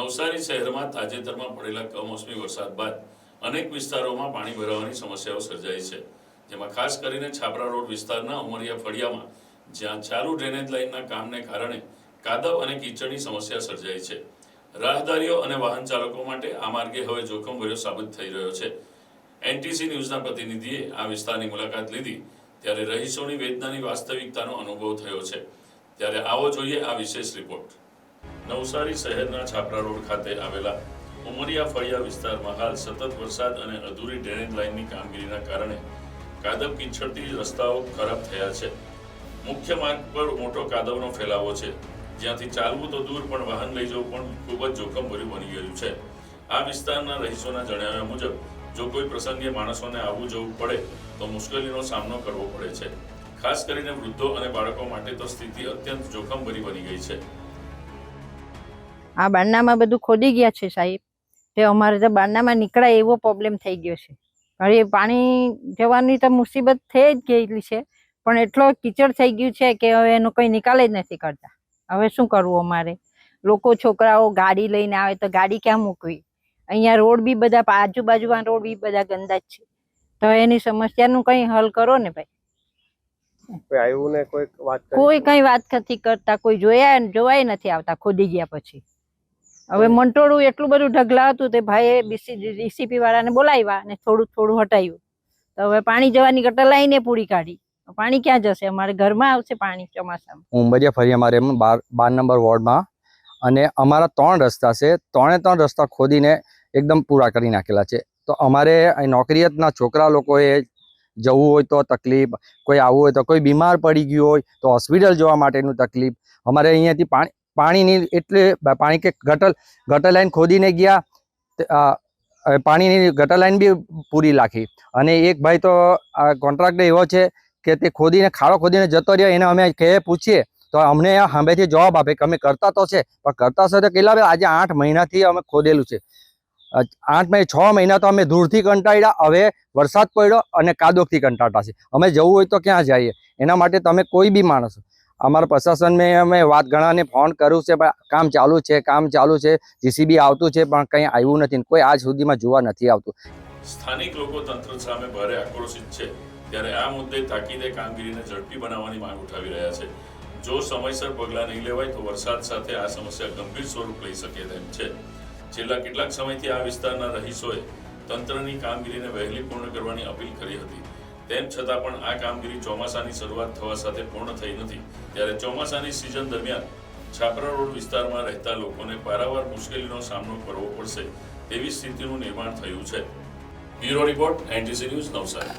નવસારી શહેરમાં તાજેતરમાં પડેલા કમોસમી વરસાદ બાદ અનેક વિસ્તારોમાં પાણી ભરાવાની સમસ્યાઓ સર્જાઈ છે. જેમાં ખાસ કરીને છાપરા રોડ વિસ્તારના ઉમરિયા ફળિયામાં, જ્યાં ચાલુ ડ્રેનેજ લાઇનના કામને કારણે કાદવ અને કીચડની સમસ્યા સર્જાઈ છે. રાહદારીઓ અને વાહન ચાલકો માટે આ માર્ગે હવે જોખમભર્યો સાબિત થઈ રહ્યો છે. એનટીસી ન્યૂઝના પ્રતિનિધિએ આ વિસ્તારની મુલાકાત લીધી, ત્યારે રહીશોની વેદનાની વાસ્તવિકતાનો અનુભવ થયો છે. ત્યારે આવો જોઈએ આ વિશેષ રિપોર્ટ. નવસારી શહેરના છાપરા રોડ ખાતે આવેલા ઉમરિયા ફળિયા વિસ્તારમાં હાલ સતત વરસાદ અને અધૂરી ડ્રેનેજ લાઇનની કામગીરીના કારણે કાદવ કિંચડતી રસ્તાઓ ખરાબ થયા છે. મુખ્ય માર્ગ પર મોટો કાદવનો ફેલાવો છે. જ્યાંથી ચાલવું તો દૂર, પણ વાહન લઈ જવું પણ ખૂબ જ જોખમભર્યું બની ગયું છે. આ વિસ્તારના રહીશોના જણાવ્યા મુજબ, જો કોઈ પ્રસંગે માણસોને આવવું જવું પડે, તો મુશ્કેલીનો સામનો કરવો પડે છે. ખાસ કરીને વૃદ્ધો અને બાળકો માટે તો સ્થિતિ અત્યંત જોખમભરી બની ગઈ છે. આ બારણામાં બધું ખોદી ગયા છે સાહેબ. તે અમારે તો બારણામાં નીકળાય એવો પ્રોબ્લેમ થઈ ગયો છે. હવે પાણી જવાની તો મુસીબત થઈ જ ગયેલી છે પણ એટલો કીચડ થઈ ગયું છે કે હવે એનો કોઈ નિકાલ જ નથી કરતા. હવે શું કરવું અમારે? લોકો છોકરાઓ ગાડી લઈને આવે તો ગાડી ક્યાં મૂકવી? અહીંયા રોડ બી બધા આજુબાજુના રોડ બી બધા ગંદા જ છે. તો એની સમસ્યાનું કંઈ હલ કરો ને ભાઈ. કોઈ કઈ વાત નથી કરતા કોઈ જોયા જોવાય નથી આવતા ખોદી ગયા પછી. હવે મંટોળું એટલું બધું ઢગલા હતું તે ભાઈએ ડીસીપી વાળાને બોલાવ્યા અને થોડું થોડું હટાવ્યું તો હવે પાણી જવાની ગટર લાઈને પૂરી કાઢી. પાણી ક્યાં જશે? અમારે ઘરમાં આવશે પાણી ચોમાસામાં. ઉંબરિયા ફરી અમારે એમ બાર બાર નંબર વોર્ડમાં. અને અમારા ત્રણ રસ્તા છે. ત્રણે ત્રણ રસ્તા ખોદીને એકદમ પૂરા કરી નાખેલા છે. તો અમારે નોકરિયાતના છોકરા લોકોએ જવું હોય તો તકલીફ, કોઈ આવવું હોય તો કોઈ બીમાર પડી ગયું હોય તો હોસ્પિટલ જવા માટેનું તકલીફ. અમારે અહીંયાથી પાણી પાણીની એટલે પાણી કે ગટર ગટર લાઈન ખોદીને ગયા પાણીની ગટર લાઈન બી પૂરી રાખી અને એક ભાઈ તો કોન્ટ્રાક્ટર એવો છે કે તે ખોદીને, ખાડો ખોદીને જતો રહ્યો, એને અમે કહે પૂછીએ, તો અમને સામેથી જવાબ આપે કે અમે કરતા તો છે, પણ કરતા છે તો કેટલા આજે આઠ મહિનાથી અમે ખોદેલું છે. આઠ મહિના, છ મહિના તો અમે દૂરથી કંટાળ્યા, હવે વરસાદ પડ્યો અને કાદોકથી કંટાળતા છે. અમે જવું હોય તો ક્યાં જઈએ? એના માટે તમે કોઈ બી માણસ અમારા પ્રશાસનને અમે વાત ઘણાને ફોન કર્યું છે, પણ કામ ચાલુ છે, કામ ચાલુ છે જીસીબી આવતું છે, પણ કંઈ આવ્યું નથી કોઈ આજ સુધીમાં જોવા નથી આવતું. સ્થાનિક લોકો તંત્ર સામે ભારે આક્રોશિત છે, ત્યારે આ મુદ્દે તાકીદે કામગીરીને ઝડપી બનાવવાની માંગ ઉઠાવી રહ્યા છે. જો સમયસર પગલાં નહીં લેવાય તો વરસાદ સાથે આ સમસ્યા ગંભીર સ્વરૂપ લઈ શકે તેમ છે. છેલ્લા કેટલાક સમયથી આ વિસ્તારના રહીશોએ તંત્રની કામગીરીને વહેલી પૂર્ણ કરવાની અપીલ કરી હતી. તેમ છતાં પણ આ કામગીરી ચોમાસાની શરૂઆત થવા સાથે પૂર્ણ થઈ નથી. ત્યારે ચોમાસાની સિઝન દરમિયાન છાપરા રોડ વિસ્તારમાં રહેતા લોકોને પારાવાર મુશ્કેલીનો સામનો કરવો પડશે તેવી સ્થિતિનું નિર્માણ થયું છે. Bureau report, NTC news Navsari.